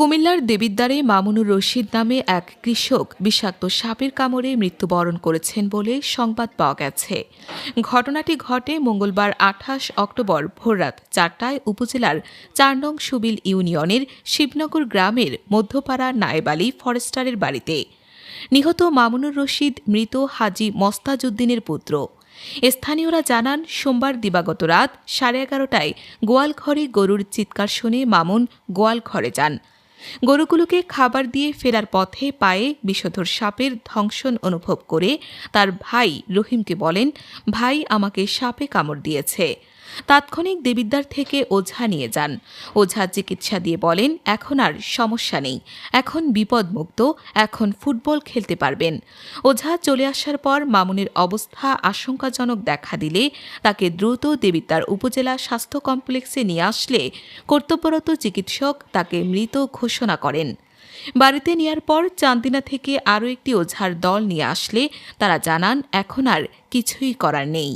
কুমিল্লার দেবিদ্বারে মামুনুর রশিদ নামে এক কৃষক বিষাক্ত সাপের কামড়ে মৃত্যুবরণ করেছেন বলে সংবাদ পাওয়া গেছে। ঘটনাটি ঘটে মঙ্গলবার আঠাশ অক্টোবর ভোররাত চারটায় উপজেলার চার নং সুবিল ইউনিয়নের শিবনগর গ্রামের মধ্যপাড়া নায়েব ফরেস্টারের বাড়িতে। নিহত মামুনুর রশিদ মৃত হাজি মস্তাজউদ্দিনের পুত্র। স্থানীয়রা জানান, সোমবার দিবাগত রাত সাড়ে এগারোটায় গোয়ালঘরে গরুর চিৎকার শুনে মামুন গোয়ালঘরে যান। গরুগুলোকে খাবার দিয়ে ফেরার পথে পায়ে বিষধর সাপের ধ্বংসন অনুভব করে তার ভাই রহিমকে বলেন, ভাই আমাকে সাপে কামড় দিয়েছে। তাৎক্ষণিক দেবিদ্বার থেকে ওঝা নিয়ে যান। ওঝা চিকিৎসা দিয়ে বলেন, এখন আর সমস্যা নেই। এখন বিপদমুক্ত, এখন ফুটবল খেলতে পারবেন। ওঝা চলে আসার পর মামুনের অবস্থা আশঙ্কাজনক দেখা দিলে তাকে দ্রুত দেবিদ্বার উপজেলা স্বাস্থ্য কমপ্লেক্সে নিয়ে আসলে কর্তব্যরত চিকিৎসক তাকে মৃত ঘোষণা করেন। বাড়িতে নেয়ার পর চান্দিনা থেকে আরও একটি ওঝার দল নিয়ে আসলে তারা জানান, এখন আর কিছুই করার নেই।